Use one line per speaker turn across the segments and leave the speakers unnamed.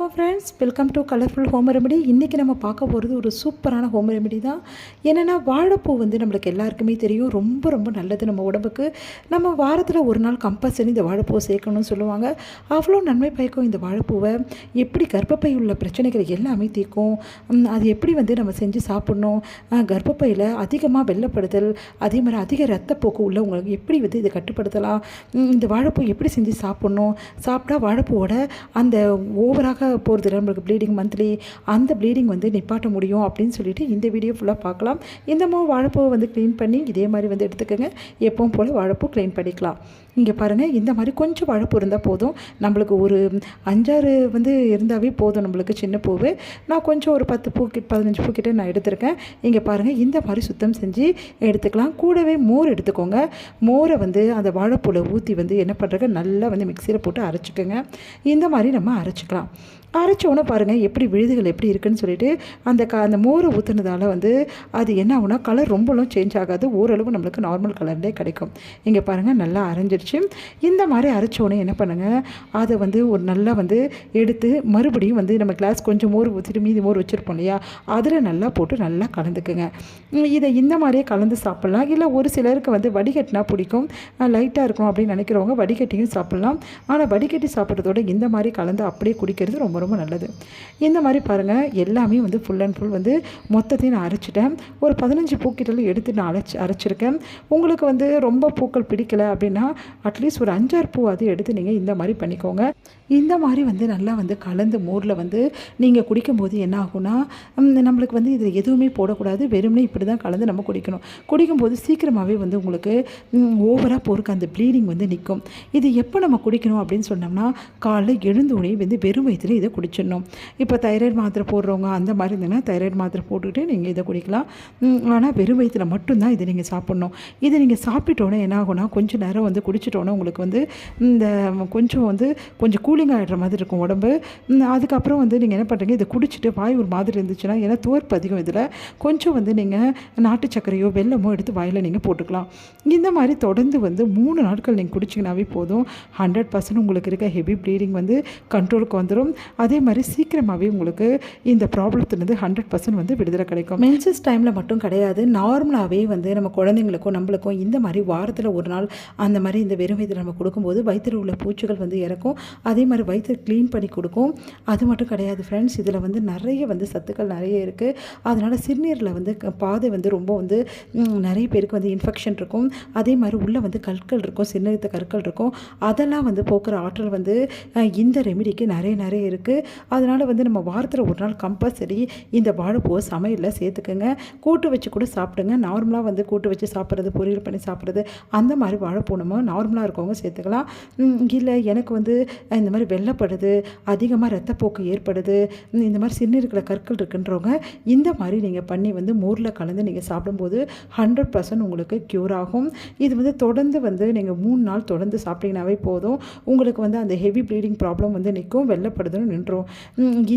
Hello friends welcome to colourful home remedy இன்றைக்கி நம்ம பார்க்க போகிறது ஒரு சூப்பரான ஹோம் ரெமடி தான். என்னென்னா வாழைப்பூ வந்து நம்மளுக்கு எல்லாருக்குமே தெரியும். ரொம்ப ரொம்ப நல்லது நம்ம உடம்புக்கு. நம்ம வாரத்தில் ஒரு நாள் கம்பல்சரி இந்த வாழைப்பூவை சேர்க்கணும்னு சொல்லுவாங்க. அவ்வளோ நன்மை பயக்கும் இந்த வாழைப்பூவை. எப்படி கர்ப்பப்பை உள்ள பிரச்சனைகள் எல்லாமே தீர்க்கும்? அது எப்படி வந்து நம்ம செஞ்சு சாப்பிட்ணும்? கர்ப்பப்பையில் அதிகமாக வெள்ளப்படுதல் அதே மாதிரி அதிக ரத்தப்போக்கு உள்ளவங்களுக்கு எப்படி வந்து இதை கட்டுப்படுத்தலாம்? இந்த வாழைப்பூ எப்படி செஞ்சு சாப்பிட்ணும்? சாப்பிட்டா வாழைப்பூவோட அந்த ஓவராக போகிறது நம்மளுக்கு ப்ளீடிங் மந்த்லி அந்த ப்ளீடிங் வந்து நிப்பாட்ட முடியும் அப்படின்னு சொல்லிட்டு இந்த வீடியோ ஃபுல்லாக பார்க்கலாம். இந்த மாதிரி வாழைப்பூவை வந்து க்ளீன் பண்ணி இதே மாதிரி வந்து எடுத்துக்கோங்க. எப்பவும் போல் வாழைப்பூ க்ளீன் பண்ணிக்கலாம். இங்கே பாருங்கள் இந்த மாதிரி கொஞ்சம் வாழைப்பூ இருந்தால் போதும். நம்மளுக்கு ஒரு அஞ்சாறு வந்து இருந்தாவே போதும் நம்மளுக்கு சின்ன பூவு. நான் கொஞ்சம் ஒரு பத்து பூ கிட்ட பதினஞ்சு பூ கிட்டே நான் எடுத்திருக்கேன். இங்கே பாருங்கள் இந்த மாதிரி சுத்தம் செஞ்சு எடுத்துக்கலாம். கூடவே மோர் எடுத்துக்கோங்க. மோரை வந்து அந்த வாழைப்பூவில் ஊற்றி வந்து என்ன பண்ணுறது நல்லா வந்து மிக்சியில் போட்டு அரைச்சிக்கோங்க. இந்த மாதிரி நம்ம அரைச்சிக்கலாம். அரைச்சோன்னே பாருங்கள் எப்படி விழுதுகள் எப்படி இருக்குன்னு சொல்லிட்டு அந்த க அந்த மோரை ஊற்றுனதால வந்து அது என்ன ஆகுனா கலர் ரொம்பலாம் சேஞ்ச் ஆகாது. ஓரளவு நம்மளுக்கு நார்மல் கலர்லேயே கிடைக்கும். இங்கே பாருங்கள் நல்லா அரைஞ்சிருச்சு. இந்த மாதிரி அரைச்ச உடனே என்ன பண்ணுங்கள் அதை வந்து ஒரு நல்லா வந்து எடுத்து மறுபடியும் வந்து நம்ம கிளாஸ் கொஞ்சம் மோர் ஊற்றிட்டு மீதி மோர் வச்சுருப்போம் இல்லையா? அதில் நல்லா போட்டு நல்லா கலந்துக்குங்க. இதை இந்த மாதிரியே கலந்து சாப்பிட்லாம். இல்லை ஒரு சிலருக்கு வந்து வடிகட்டினா பிடிக்கும். லைட்டாக இருக்கும் அப்படின்னு நினைக்கிறவங்க வடிகட்டியும் சாப்பிட்லாம். ஆனால் வடிகட்டி சாப்பிட்றதோட இந்த மாதிரி கலந்து அப்படியே குடிக்கிறது ரொம்ப ரொம்ப நல்லது. இந்த மாதிரி பாருங்கள் எல்லாமே வந்து ஃபுல் அண்ட் ஃபுல் வந்து மொத்தத்தையும் நான் அரைச்சிட்டேன். ஒரு பதினஞ்சு பூக்கிட்டலும் எடுத்து நான் அரைச்சி அரைச்சிருக்கேன். உங்களுக்கு வந்து ரொம்ப பூக்கள் பிடிக்கல அப்படின்னா அட்லீஸ்ட் ஒரு அஞ்சாறு பூ எடுத்து நீங்கள் இந்த மாதிரி பண்ணிக்கோங்க. இந்த மாதிரி வந்து நல்லா வந்து கலந்து மோரில் வந்து நீங்கள் குடிக்கும்போது என்ன ஆகும்னா நம்மளுக்கு வந்து இதில் எதுவுமே போடக்கூடாது. வெறுமனே இப்படி தான் கலந்து நம்ம குடிக்கணும். குடிக்கும்போது சீக்கிரமாகவே வந்து உங்களுக்கு ஓவராக போருக்கு அந்த ப்ளீடிங் வந்து நிற்கும் இது எப்போ நம்ம குடிக்கணும் அப்படின்னு சொன்னோம்னா காலைல எழுந்த உடனே வந்து வெறும் வயிற்றுல இதை குடிச்சிடணும். இப்போ தைராய்டு மாத்திரை போடுறவங்க அந்த மாதிரி இருந்தீங்கன்னா தைராய்டு மாத்திரை போட்டுக்கிட்டு நீங்கள் இதை குடிக்கலாம். ஆனால் வெறும் வயிற்றுல மட்டும்தான் இதை நீங்கள் சாப்பிட்ணும். இதை நீங்கள் சாப்பிட்டோன்னே என்ன ஆகும்னா கொஞ்சம் நேரம் வந்து குடிச்சிட்டோன்னே உங்களுக்கு வந்து இந்த கொஞ்சம் வந்து கொஞ்சம் கூலிங் ஆகிடுற மாதிரி இருக்கும் உடம்பு. அதுக்கப்புறம் வந்து நீங்கள் என்ன பண்ணுறீங்க இதை குடிச்சிட்டு வாய் ஒரு மாதிரி இருந்துச்சுன்னா ஏன்னா தோற்பு அதிகம் இதில். கொஞ்சம் வந்து நீங்கள் நாட்டு சர்க்கரையோ வெள்ளமோ எடுத்து வாயில் நீங்கள் போட்டுக்கலாம். இந்த மாதிரி தொடர்ந்து வந்து மூணு நாட்கள் நீங்கள் குடிச்சிங்கனாவே போதும். ஹண்ட்ரட் பர்சன்ட் உங்களுக்கு இருக்க ஹெவி ப்ளீடிங் வந்து கண்ட்ரோலுக்கு வந்துடும் அதே மாதிரி சீக்கிரமாகவே உங்களுக்கு இந்த ப்ராப்ளத்துலேருந்து ஹண்ட்ரட் பர்சன்ட் வந்து விடுதலை கிடைக்கும். மென்சஸ் டைமில் மட்டும் கிடையாது. நார்மலாகவே வந்து நம்ம குழந்தைங்களுக்கும் நம்மளுக்கும் இந்த மாதிரி வாரத்தில் ஒரு நாள் அந்த மாதிரி இந்த வெறும் வயிறு நம்ம கொடுக்கும்போது வயிற்றில் உள்ள பூச்சிகள் வந்து இறக்கும். அதே மாதிரி வயிற்று க்ளீன் பண்ணி கொடுக்கும். அது மட்டும் கிடையாது ஃப்ரெண்ட்ஸ் இதில் வந்து நிறைய வந்து சத்துக்கள் நிறைய இருக்குது அதனால் சிறுநீரில் வந்து க- பாதை வந்து ரொம்ப வந்து நிறைய பேருக்கு வந்து இன்ஃபெக்ஷன் இருக்கும். அதே மாதிரி உள்ளே வந்து கற்கள் இருக்கும். சிறுநீரத்த கற்கள் இருக்கும். அதெல்லாம் வந்து போக்குற ஆற்றல் வந்து இந்த ரெமிடிக்கு நிறைய நிறைய இருக்குது அதனால் வந்து நம்ம வாரத்தில் ஒரு நாள் கம்பல்சரி இந்த வாழைப்பூவை சமையலில் சேர்த்துக்கோங்க. கூட்டு வச்சு கூட சாப்பிடுங்க. நார்மலாக வந்து கூட்டு வச்சு சாப்பிட்றது பொரியல் பண்ணி சாப்பிட்றது அந்த மாதிரி வாழைப்பூ நம்ம நார்மலாக இருக்கவங்க சேர்த்துக்கலாம். இல்லை எனக்கு வந்து இந்த மாதிரி வெள்ளப்படுது அதிகமாக ரத்தப்போக்கு ஏற்படுது இந்த மாதிரி சிறுநீர்களை கற்கள் இருக்குன்றவங்க இந்த மாதிரி நீங்கள் பண்ணி வந்து மோரில் கலந்து நீங்கள் சாப்பிடும்போது ஹண்ட்ரட் பர்சன்ட் உங்களுக்கு க்யூர் ஆகும். இது வந்து தொடர்ந்து வந்து நீங்கள் மூணு நாள் தொடர்ந்து சாப்பிட்டீங்கனாவே போதும். உங்களுக்கு வந்து அந்த ஹெவி ப்ளீடிங் ப்ராப்ளம் வந்து நிற்கும் வெள்ளப்படுதுன்னு நின்றோம்.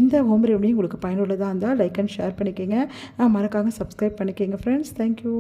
இந்த ஹோம் ரெமடி உங்களுக்கு பயனுள்ளதாக இருந்தால் லைக் அண்ட் ஷேர் பண்ணிக்கோங்க. மறக்காம சப்ஸ்கிரைப் பண்ணிக்கோங்க ஃப்ரெண்ட்ஸ் தேங்க்யூ